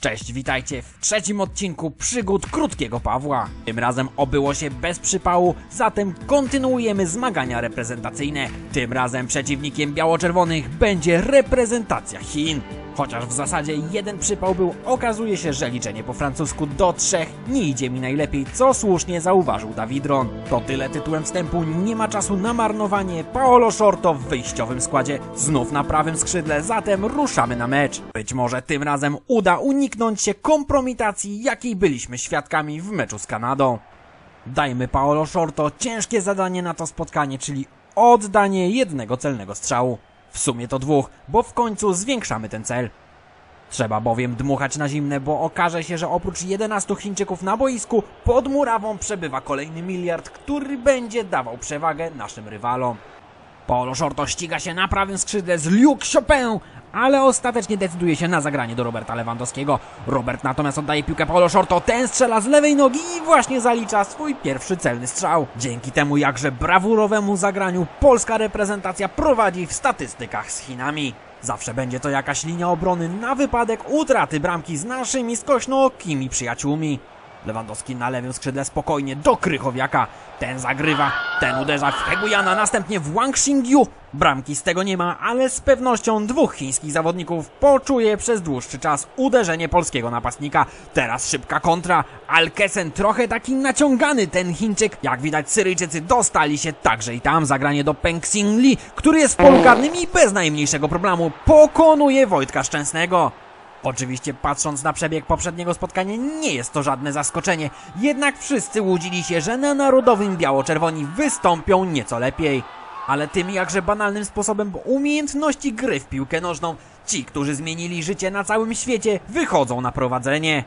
Cześć, witajcie w trzecim odcinku przygód krótkiego Pawła. Tym razem obyło się bez przypału, zatem kontynuujemy zmagania reprezentacyjne. Tym razem przeciwnikiem biało-czerwonych będzie reprezentacja Chin. Chociaż w zasadzie jeden przypał był, okazuje się, że liczenie po francusku do trzech nie idzie mi najlepiej, co słusznie zauważył Dawidron. To tyle tytułem wstępu, nie ma czasu na marnowanie. Paolo Shorto w wyjściowym składzie, znów na prawym skrzydle, zatem ruszamy na mecz. Być może tym razem uda uniknąć się kompromitacji, jakiej byliśmy świadkami w meczu z Kanadą. Dajmy Paolo Shorto ciężkie zadanie na to spotkanie, czyli oddanie jednego celnego strzału. W sumie to dwóch, bo w końcu zwiększamy ten cel. Trzeba bowiem dmuchać na zimne, bo okaże się, że oprócz 11 Chińczyków na boisku, pod murawą przebywa kolejny miliard, który będzie dawał przewagę naszym rywalom. Paolo Shorto ściga się na prawym skrzydle z Luke Chopin, ale ostatecznie decyduje się na zagranie do Roberta Lewandowskiego. Robert natomiast oddaje piłkę Paolo Shorto, ten strzela z lewej nogi i właśnie zalicza swój pierwszy celny strzał. Dzięki temu jakże brawurowemu zagraniu polska reprezentacja prowadzi w statystykach z Chinami. Zawsze będzie to jakaś linia obrony na wypadek utraty bramki z naszymi skośnookimi przyjaciółmi. Lewandowski na lewym skrzydle spokojnie do Krychowiaka. Ten zagrywa, ten uderza w Hegujana, następnie w Wang Xingyu. Bramki z tego nie ma, ale z pewnością dwóch chińskich zawodników poczuje przez dłuższy czas uderzenie polskiego napastnika. Teraz szybka kontra. Alkesen trochę taki naciągany ten Chińczyk. Jak widać Syryjczycy dostali się także i tam. Zagranie do Peng Xing Li, który jest w polu karnym i bez najmniejszego problemu pokonuje Wojtka Szczęsnego. Oczywiście patrząc na przebieg poprzedniego spotkania nie jest to żadne zaskoczenie, jednak wszyscy łudzili się, że na narodowym biało-czerwoni wystąpią nieco lepiej. Ale tym jakże banalnym sposobem, umiejętności gry w piłkę nożną, ci, którzy zmienili życie na całym świecie, wychodzą na prowadzenie.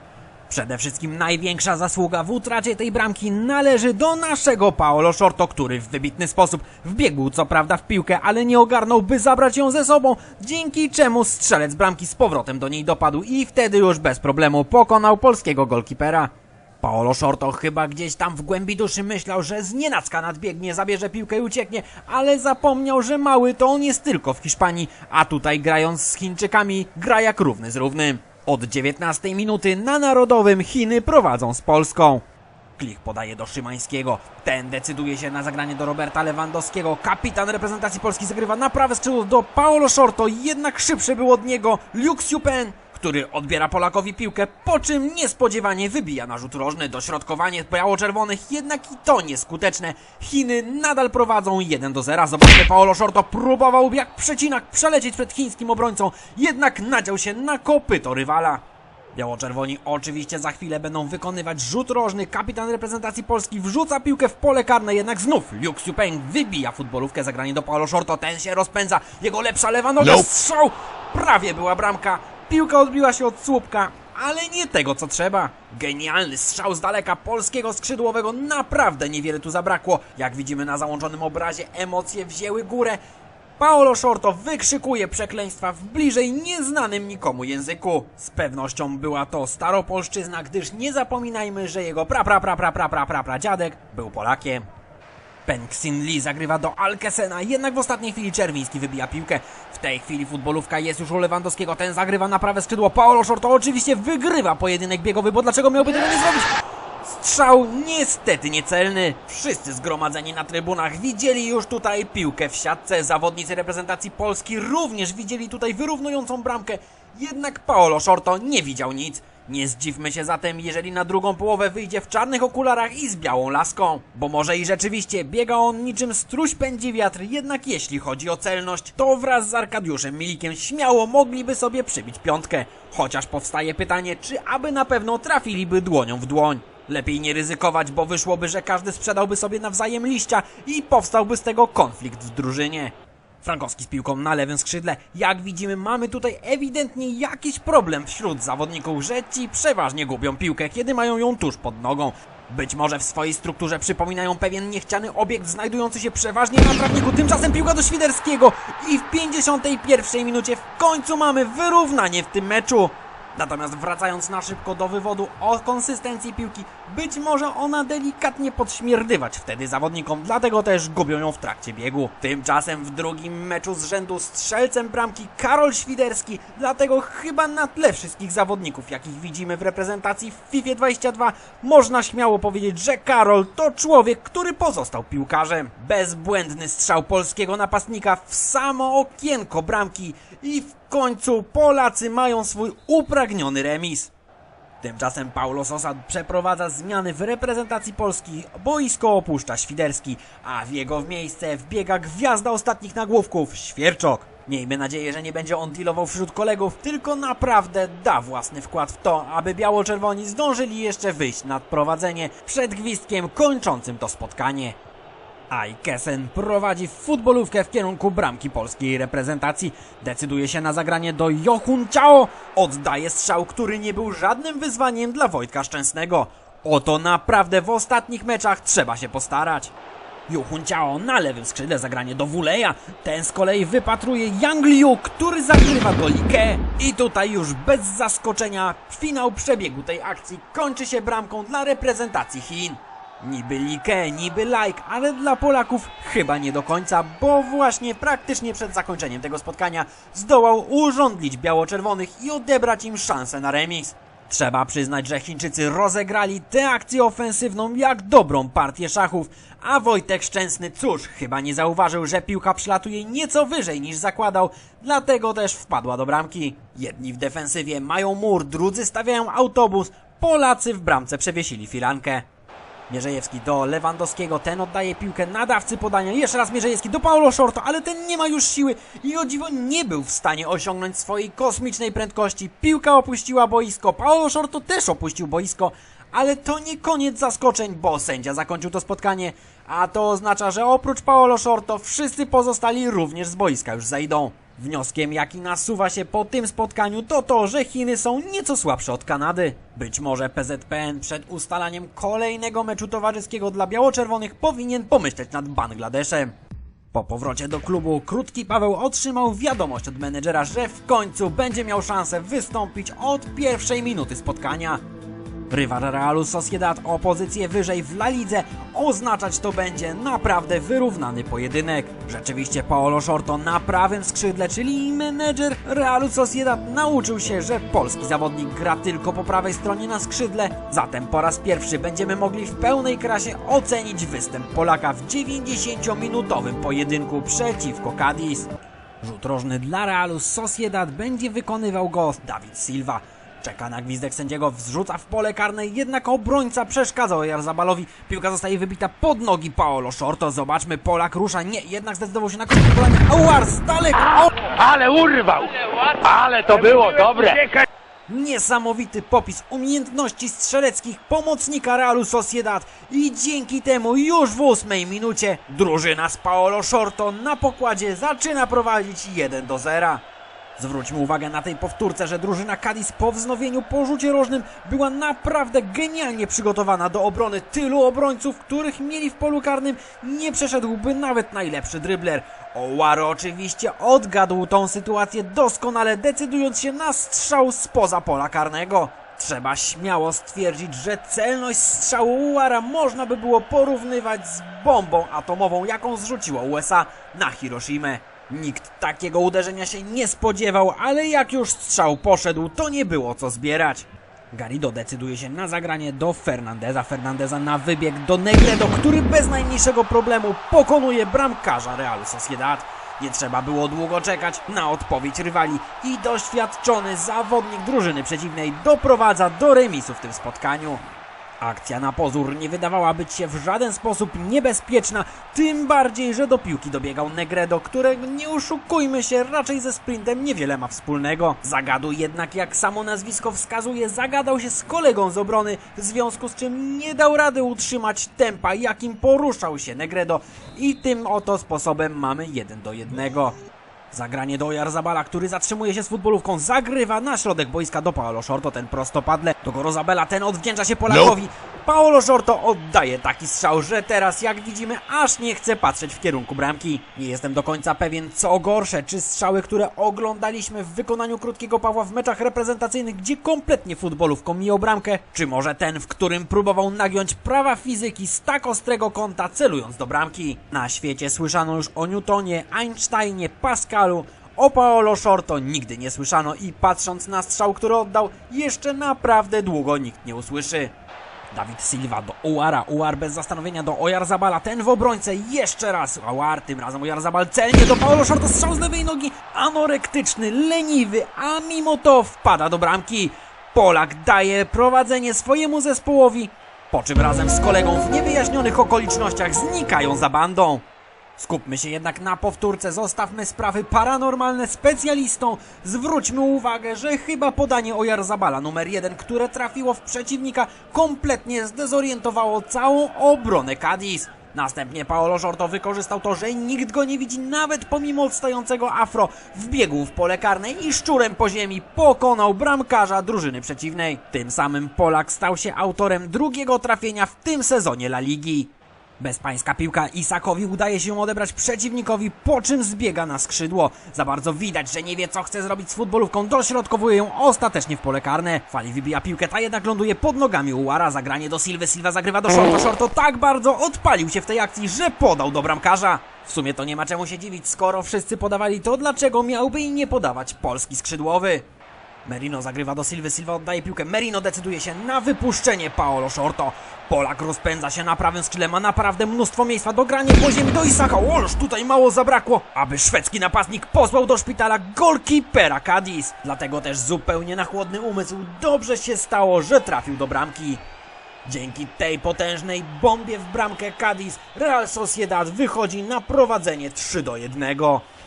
Przede wszystkim największa zasługa w utracie tej bramki należy do naszego Paolo Shorto, który w wybitny sposób wbiegł co prawda w piłkę, ale nie ogarnął, by zabrać ją ze sobą, dzięki czemu strzelec bramki z powrotem do niej dopadł i wtedy już bez problemu pokonał polskiego golkipera. Paolo Shorto chyba gdzieś tam w głębi duszy myślał, że znienacka nadbiegnie, zabierze piłkę i ucieknie, ale zapomniał, że mały to on jest tylko w Hiszpanii, a tutaj grając z Chińczykami gra jak równy z równym. Od 19 minuty na Narodowym Chiny prowadzą z Polską. Klich podaje do Szymańskiego. Ten decyduje się na zagranie do Roberta Lewandowskiego. Kapitan reprezentacji Polski zagrywa na prawe skrzydło do Paolo Shorto, jednak szybszy był od niego Luke Siupen, który odbiera Polakowi piłkę, po czym niespodziewanie wybija na rzut rożny. Dośrodkowanie biało-czerwonych, jednak i to nieskuteczne. Chiny nadal prowadzą 1 do 0. Zobaczmy, Paolo Shorto próbował jak przecinak przelecieć przed chińskim obrońcą, jednak nadział się na kopyto rywala. Biało-czerwoni oczywiście za chwilę będą wykonywać rzut rożny. Kapitan reprezentacji Polski wrzuca piłkę w pole karne, jednak znów Luke Siupeng wybija futbolówkę zagranie do Paolo Shorto. Ten się rozpędza, jego lepsza lewa noga, Nope. strzał! Prawie była bramka. Piłka odbiła się od słupka, ale nie tego co trzeba. Genialny strzał z daleka polskiego skrzydłowego, naprawdę niewiele tu zabrakło. Jak widzimy na załączonym obrazie, emocje wzięły górę. Paolo Shorto wykrzykuje przekleństwa w bliżej nieznanym nikomu języku. Z pewnością była to staropolszczyzna, gdyż nie zapominajmy, że jego pra pra pra pra pra pra pra, pra dziadek był Polakiem. Pengxin Lee zagrywa do Alkesena, jednak w ostatniej chwili Czerwiński wybija piłkę. Tej chwili futbolówka jest już u Lewandowskiego, ten zagrywa na prawe skrzydło. Paolo Shorto oczywiście wygrywa pojedynek biegowy, bo dlaczego miałby tego nie zrobić? Strzał niestety niecelny. Wszyscy zgromadzeni na trybunach widzieli już tutaj piłkę w siatce. Zawodnicy reprezentacji Polski również widzieli tutaj wyrównującą bramkę. Jednak Paolo Shorto nie widział nic. Nie zdziwmy się zatem, jeżeli na drugą połowę wyjdzie w czarnych okularach i z białą laską. Bo może i rzeczywiście biega on niczym struś pędzi wiatr, jednak jeśli chodzi o celność, to wraz z Arkadiuszem Milikiem śmiało mogliby sobie przybić piątkę. Chociaż powstaje pytanie, czy aby na pewno trafiliby dłonią w dłoń. Lepiej nie ryzykować, bo wyszłoby, że każdy sprzedałby sobie nawzajem liścia i powstałby z tego konflikt w drużynie. Frankowski z piłką na lewym skrzydle. Jak widzimy, mamy tutaj ewidentnie jakiś problem wśród zawodników, że ci przeważnie gubią piłkę, kiedy mają ją tuż pod nogą. Być może w swojej strukturze przypominają pewien niechciany obiekt znajdujący się przeważnie na trawniku. Tymczasem piłka do Świderskiego i w 51 minucie w końcu mamy wyrównanie w tym meczu. Natomiast wracając na szybko do wywodu o konsystencji piłki, być może ona delikatnie podśmierdywać wtedy zawodnikom, dlatego też gubią ją w trakcie biegu. Tymczasem w drugim meczu z rzędu strzelcem bramki Karol Świderski, dlatego chyba na tle wszystkich zawodników, jakich widzimy w reprezentacji w FIFA 22, można śmiało powiedzieć, że Karol to człowiek, który pozostał piłkarzem. Bezbłędny strzał polskiego napastnika w samo okienko bramki i w końcu Polacy mają swój upragniony remis. Tymczasem Paulo Sosa przeprowadza zmiany w reprezentacji Polski, boisko opuszcza Świderski, a w jego miejsce wbiega gwiazda ostatnich nagłówków, Świerczok. Miejmy nadzieję, że nie będzie on dealował wśród kolegów, tylko naprawdę da własny wkład w to, aby biało-czerwoni zdążyli jeszcze wyjść nad prowadzenie przed gwizdkiem kończącym to spotkanie. Aj Kesen prowadzi futbolówkę w kierunku bramki polskiej reprezentacji. Decyduje się na zagranie do Jochun Ciao. Oddaje strzał, który nie był żadnym wyzwaniem dla Wojtka Szczęsnego. Oto naprawdę w ostatnich meczach trzeba się postarać. Jochun Ciao na lewym skrzydle zagranie do Wuleja. Ten z kolei wypatruje Yang Liu, który zagrywa do Like. I tutaj już bez zaskoczenia finał przebiegu tej akcji kończy się bramką dla reprezentacji Chin. Niby like, niby like, ale dla Polaków chyba nie do końca, bo właśnie praktycznie przed zakończeniem tego spotkania zdołał urządlić biało-czerwonych i odebrać im szansę na remis. Trzeba przyznać, że Chińczycy rozegrali tę akcję ofensywną jak dobrą partię szachów, a Wojtek Szczęsny cóż, chyba nie zauważył, że piłka przylatuje nieco wyżej niż zakładał, dlatego też wpadła do bramki. Jedni w defensywie mają mur, drudzy stawiają autobus, Polacy w bramce przewiesili firankę. Mierzejewski do Lewandowskiego, ten oddaje piłkę nadawcy podania, jeszcze raz Mierzejewski do Paulo Shorto, ale ten nie ma już siły i o dziwo nie był w stanie osiągnąć swojej kosmicznej prędkości. Piłka opuściła boisko, Paulo Shorto też opuścił boisko, ale to nie koniec zaskoczeń, bo sędzia zakończył to spotkanie, a to oznacza, że oprócz Paolo Shorto wszyscy pozostali również z boiska już zejdą. Wnioskiem, jaki nasuwa się po tym spotkaniu, to to, że Chiny są nieco słabsze od Kanady. Być może PZPN przed ustalaniem kolejnego meczu towarzyskiego dla biało-czerwonych powinien pomyśleć nad Bangladeszem. Po powrocie do klubu, krótki Paweł otrzymał wiadomość od menedżera, że w końcu będzie miał szansę wystąpić od pierwszej minuty spotkania. Rywal Realu Sociedad o pozycję wyżej w La Lidze oznaczać to będzie naprawdę wyrównany pojedynek. Rzeczywiście Paolo Shorto na prawym skrzydle, czyli menedżer Realu Sociedad nauczył się, że polski zawodnik gra tylko po prawej stronie na skrzydle, zatem po raz pierwszy będziemy mogli w pełnej krasie ocenić występ Polaka w 90-minutowym pojedynku przeciwko Cadiz. Rzut rożny dla Realu Sociedad będzie wykonywał go Dawid Silva. Czeka na gwizdek sędziego, wzrzuca w pole karne, jednak obrońca przeszkadzał Jarzabalowi. Piłka zostaje wybita pod nogi Paolo Shorto. Zobaczmy, Polak rusza. Nie, jednak zdecydował się na krótkie podanie. Auar z daleka! O! Ale urwał! Ale to było dobre! Niesamowity popis umiejętności strzeleckich pomocnika Realu Sociedad i dzięki temu już w ósmej minucie drużyna z Paolo Shorto na pokładzie zaczyna prowadzić 1 do 0. Zwróćmy uwagę na tej powtórce, że drużyna Cadiz po wznowieniu po rzucie rożnym była naprawdę genialnie przygotowana do obrony tylu obrońców, których mieli w polu karnym nie przeszedłby nawet najlepszy drybler. Owaro oczywiście odgadł tą sytuację doskonale, decydując się na strzał spoza pola karnego. Trzeba śmiało stwierdzić, że celność strzału Uara można by było porównywać z bombą atomową, jaką zrzuciło USA na Hiroshimę. Nikt takiego uderzenia się nie spodziewał, ale jak już strzał poszedł, to nie było co zbierać. Garrido decyduje się na zagranie do Fernandeza. Fernandeza na wybieg do Negredo, który bez najmniejszego problemu pokonuje bramkarza Realu Sociedad. Nie trzeba było długo czekać na odpowiedź rywali i doświadczony zawodnik drużyny przeciwnej doprowadza do remisu w tym spotkaniu. Akcja na pozór nie wydawała być się w żaden sposób niebezpieczna, tym bardziej, że do piłki dobiegał Negredo, którego nie oszukujmy się, raczej ze sprintem niewiele ma wspólnego. Zagadu jednak, jak samo nazwisko wskazuje, zagadał się z kolegą z obrony, w związku z czym nie dał rady utrzymać tempa, jakim poruszał się Negredo i tym oto sposobem mamy 1 do 1. Zagranie do Jarzabala, który zatrzymuje się z futbolówką, zagrywa na środek boiska do Paolo Shorto, ten prostopadle, do Gorozabela, ten odwdzięcza się Polakowi. Paolo Shorto oddaje taki strzał, że teraz, jak widzimy, aż nie chce patrzeć w kierunku bramki. Nie jestem do końca pewien, co gorsze, czy strzały, które oglądaliśmy w wykonaniu krótkiego Pawła w meczach reprezentacyjnych, gdzie kompletnie futbolówką mijał bramkę, czy może ten, w którym próbował nagiąć prawa fizyki z tak ostrego kąta, celując do bramki. Na świecie słyszano już o Newtonie, Einsteinie, Pascalu, o Paolo Shorto nigdy nie słyszano i patrząc na strzał, który oddał, jeszcze naprawdę długo nikt nie usłyszy. Dawid Silva do Uara, Uar bez zastanowienia do Ojarzabala, ten w obrońcę, jeszcze raz Uar, tym razem Ojarzabal celnie do Paolo Shorto, strzał z lewej nogi, anorektyczny, leniwy, a mimo to wpada do bramki. Polak daje prowadzenie swojemu zespołowi, po czym razem z kolegą w niewyjaśnionych okolicznościach znikają za bandą. Skupmy się jednak na powtórce, zostawmy sprawy paranormalne specjalistom. Zwróćmy uwagę, że chyba podanie Ojarzabala numer jeden, które trafiło w przeciwnika, kompletnie zdezorientowało całą obronę Cadiz. Następnie Paolo Żorto wykorzystał to, że nikt go nie widzi nawet pomimo odstającego afro, wbiegł w pole karne i szczurem po ziemi pokonał bramkarza drużyny przeciwnej. Tym samym Polak stał się autorem drugiego trafienia w tym sezonie La Ligi. Bezpańska piłka Isakowi udaje się odebrać przeciwnikowi, po czym zbiega na skrzydło. Za bardzo widać, że nie wie co chce zrobić z futbolówką, dośrodkowuje ją ostatecznie w pole karne. Fali wybija piłkę, ta jednak ląduje pod nogami Uara. Zagranie do Silwy, Silva zagrywa do Shorto. Shorto tak bardzo odpalił się w tej akcji, że podał do bramkarza. W sumie to nie ma czemu się dziwić, skoro wszyscy podawali to, dlaczego miałby i nie podawać polski skrzydłowy. Merino zagrywa do Silwy, Silva oddaje piłkę, Merino decyduje się na wypuszczenie Paolo Shorto. Polak rozpędza się na prawym skrzydle, ma naprawdę mnóstwo miejsca do grania po ziemi do Isaka. Oloż tutaj mało zabrakło, aby szwedzki napastnik posłał do szpitala golkipera Cadiz. Dlatego też zupełnie na chłodny umysł dobrze się stało, że trafił do bramki. Dzięki tej potężnej bombie w bramkę Cadiz, Real Sociedad wychodzi na prowadzenie 3 do 1.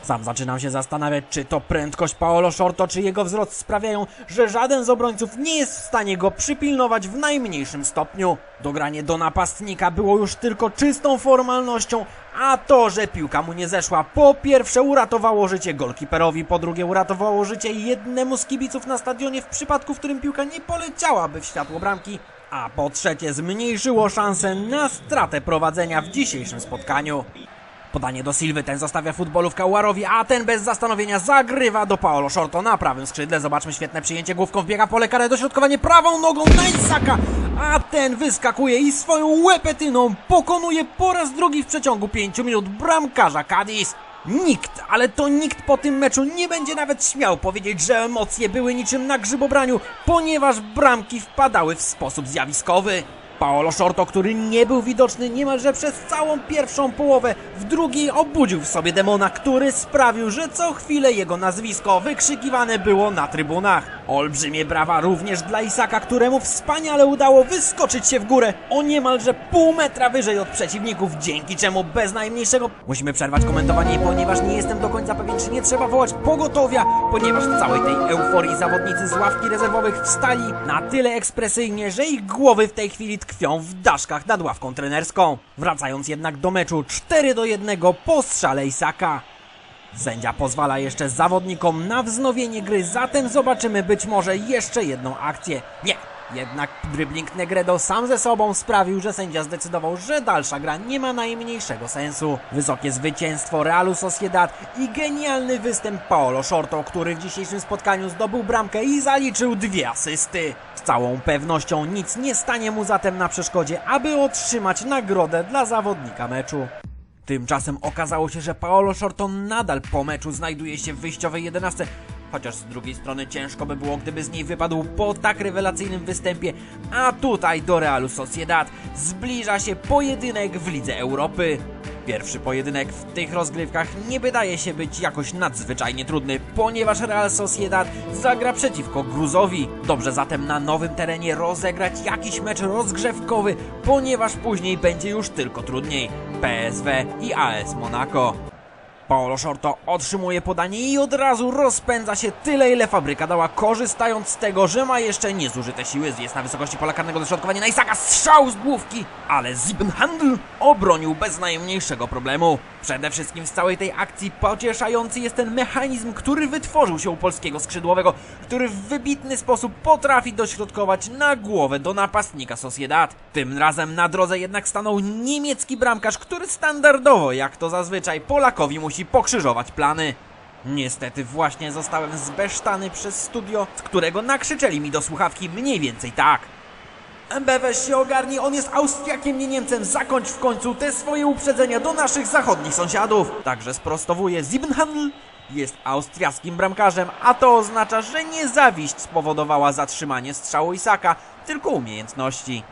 Sam zaczynam się zastanawiać, czy to prędkość Paolo Shorto, czy jego wzrost sprawiają, że żaden z obrońców nie jest w stanie go przypilnować w najmniejszym stopniu. Dogranie do napastnika było już tylko czystą formalnością, a to, że piłka mu nie zeszła, po pierwsze uratowało życie golkiperowi, po drugie uratowało życie jednemu z kibiców na stadionie w przypadku, w którym piłka nie poleciałaby w światło bramki, a po trzecie zmniejszyło szansę na stratę prowadzenia w dzisiejszym spotkaniu. Podanie do Silwy, ten zostawia futbolówkę Uarowi, a ten bez zastanowienia zagrywa do Paolo Shorto na prawym skrzydle. Zobaczmy świetne przyjęcie główką, wbiega pole karę, dośrodkowanie prawą nogą na Isaka, a ten wyskakuje i swoją łepetyną pokonuje po raz drugi w przeciągu 5 minut bramkarza Cadiz. Nikt, ale to nikt po tym meczu nie będzie nawet śmiał powiedzieć, że emocje były niczym na grzybobraniu, ponieważ bramki wpadały w sposób zjawiskowy. Paolo Shorto, który nie był widoczny niemalże przez całą pierwszą połowę, w drugiej obudził w sobie demona, który sprawił, że co chwilę jego nazwisko wykrzykiwane było na trybunach. Olbrzymie brawa również dla Isaka, któremu wspaniale udało wyskoczyć się w górę o niemalże pół metra wyżej od przeciwników, dzięki czemu bez najmniejszego... Musimy przerwać komentowanie, ponieważ nie jestem do końca pewien, czy nie trzeba wołać pogotowia, ponieważ w całej tej euforii zawodnicy z ławki rezerwowych wstali na tyle ekspresyjnie, że ich głowy w tej chwili tkwią w daszkach nad ławką trenerską. Wracając jednak do meczu 4 do 1 po strzale Isaka. Sędzia pozwala jeszcze zawodnikom na wznowienie gry, zatem zobaczymy być może jeszcze jedną akcję. Nie, jednak dribbling Negredo sam ze sobą sprawił, że sędzia zdecydował, że dalsza gra nie ma najmniejszego sensu. Wysokie zwycięstwo Realu Sociedad i genialny występ Paolo Shorto, który w dzisiejszym spotkaniu zdobył bramkę i zaliczył dwie asysty. Z całą pewnością nic nie stanie mu zatem na przeszkodzie, aby otrzymać nagrodę dla zawodnika meczu. Tymczasem okazało się, że Paolo Shorton nadal po meczu znajduje się w wyjściowej 11. Chociaż z drugiej strony ciężko by było, gdyby z niej wypadł po tak rewelacyjnym występie. A tutaj do Realu Sociedad zbliża się pojedynek w Lidze Europy. Pierwszy pojedynek w tych rozgrywkach nie wydaje się być jakoś nadzwyczajnie trudny, ponieważ Real Sociedad zagra przeciwko Gruzowi. Dobrze zatem na nowym terenie rozegrać jakiś mecz rozgrzewkowy, ponieważ później będzie już tylko trudniej. PSW i AS Monaco. Paolo Shorto otrzymuje podanie i od razu rozpędza się tyle, ile fabryka dała, korzystając z tego, że ma jeszcze niezużyte siły. Jest na wysokości pola karnego dośrodkowanie na Isaka, strzał z główki, ale Siebenhandel obronił bez najmniejszego problemu. Przede wszystkim z całej tej akcji pocieszający jest ten mechanizm, który wytworzył się u polskiego skrzydłowego, który w wybitny sposób potrafi dośrodkować na głowę do napastnika Sociedad. Tym razem na drodze jednak stanął niemiecki bramkarz, który standardowo, jak to zazwyczaj, Polakowi musi pokrzyżować plany. Niestety właśnie zostałem zbesztany przez studio, z którego nakrzyczeli mi do słuchawki mniej więcej tak. MB weź się ogarnij, on jest Austriakiem, nie Niemcem, zakończ w końcu te swoje uprzedzenia do naszych zachodnich sąsiadów. Także sprostowuje Siebenhandel jest austriackim bramkarzem, a to oznacza, że nie zawiść spowodowała zatrzymanie strzału Isaka, tylko umiejętności.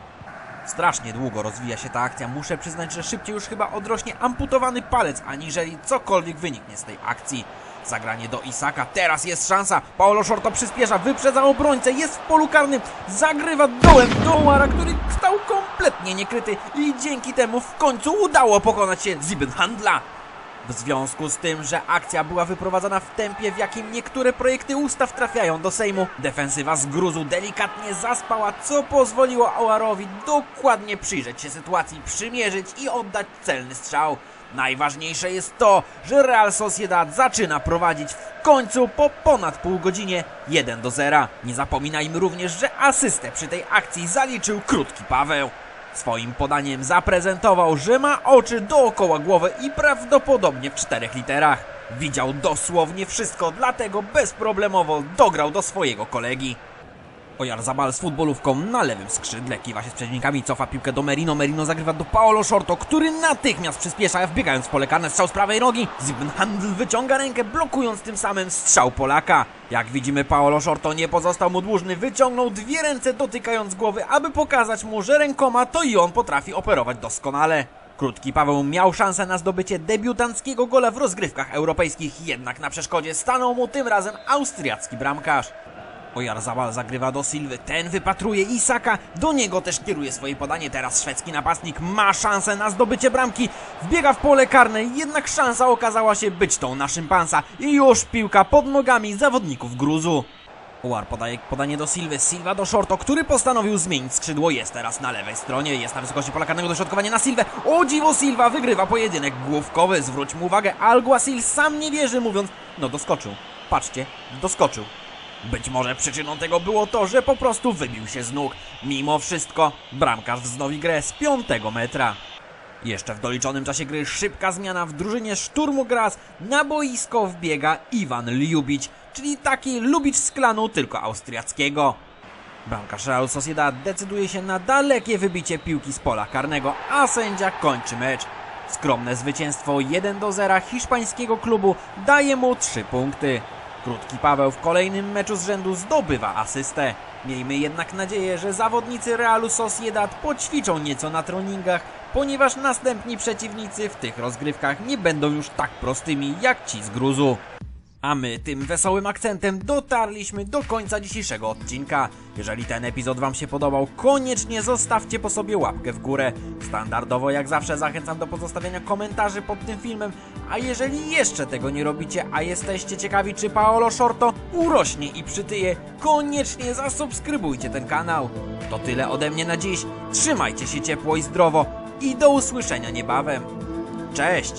Strasznie długo rozwija się ta akcja. Muszę przyznać, że szybciej już chyba odrośnie amputowany palec, aniżeli cokolwiek wyniknie z tej akcji. Zagranie do Isaka, teraz jest szansa. Paolo Shorto przyspiesza, wyprzedza obrońcę, jest w polu karnym, zagrywa dołem do Łara, który stał kompletnie niekryty i dzięki temu w końcu udało pokonać się Siebenhandla. W związku z tym, że akcja była wyprowadzana w tempie, w jakim niektóre projekty ustaw trafiają do Sejmu, defensywa z gruzu delikatnie zaspała, co pozwoliło Ałarowi dokładnie przyjrzeć się sytuacji, przymierzyć i oddać celny strzał. Najważniejsze jest to, że Real Sociedad zaczyna prowadzić w końcu po ponad pół godzinie 1 do 0. Nie zapominajmy również, że asystę przy tej akcji zaliczył krótki Paweł. Swoim podaniem zaprezentował, że ma oczy dookoła głowy i prawdopodobnie w czterech literach. Widział dosłownie wszystko, dlatego bezproblemowo dograł do swojego kolegi. Ojarzabal z futbolówką na lewym skrzydle kiwa się z przeciwnikami, cofa piłkę do Merino, Merino zagrywa do Paolo Shorto, który natychmiast przyspiesza, wbiegając w pole karne, strzał z prawej nogi, Siebenhandel wyciąga rękę, blokując tym samym strzał Polaka. Jak widzimy Paolo Shorto nie pozostał mu dłużny, wyciągnął dwie ręce dotykając głowy, aby pokazać mu, że rękoma to i on potrafi operować doskonale. Krótki Paweł miał szansę na zdobycie debiutanckiego gola w rozgrywkach europejskich, jednak na przeszkodzie stanął mu tym razem austriacki bramkarz. Ojarzabal zagrywa do Silwy, ten wypatruje Isaka, do niego też kieruje swoje podanie, teraz szwedzki napastnik ma szansę na zdobycie bramki, wbiega w pole karne, jednak szansa okazała się być tą na szympansa. I już piłka pod nogami zawodników gruzu. Uar podaje podanie do Silwy, Silva do Shorto, który postanowił zmienić skrzydło, jest teraz na lewej stronie, jest na wysokości pola karnego dośrodkowanie na Silwę, o dziwo Silva wygrywa pojedynek główkowy, zwróć mu uwagę, Alguacil sam nie wierzy mówiąc, no doskoczył, patrzcie, doskoczył. Być może przyczyną tego było to, że po prostu wybił się z nóg. Mimo wszystko, bramkarz wznowi grę z piątego metra. Jeszcze w doliczonym czasie gry szybka zmiana w drużynie Szturmu Graz. Na boisko wbiega Iwan Ljubić, czyli taki Lubicz z klanu, tylko austriackiego. Bramkarz Real Sociedad decyduje się na dalekie wybicie piłki z pola karnego, a sędzia kończy mecz. Skromne zwycięstwo 1 do 0 hiszpańskiego klubu daje mu 3 punkty. Krótki Paweł w kolejnym meczu z rzędu zdobywa asystę. Miejmy jednak nadzieję, że zawodnicy Realu Sociedad poćwiczą nieco na treningach, ponieważ następni przeciwnicy w tych rozgrywkach nie będą już tak prostymi jak ci z gruzu. A my tym wesołym akcentem dotarliśmy do końca dzisiejszego odcinka. Jeżeli ten epizod Wam się podobał, koniecznie zostawcie po sobie łapkę w górę. Standardowo jak zawsze zachęcam do pozostawienia komentarzy pod tym filmem, a jeżeli jeszcze tego nie robicie, a jesteście ciekawi czy Paolo Shorto urośnie i przytyje, koniecznie zasubskrybujcie ten kanał. To tyle ode mnie na dziś, trzymajcie się ciepło i zdrowo i do usłyszenia niebawem. Cześć!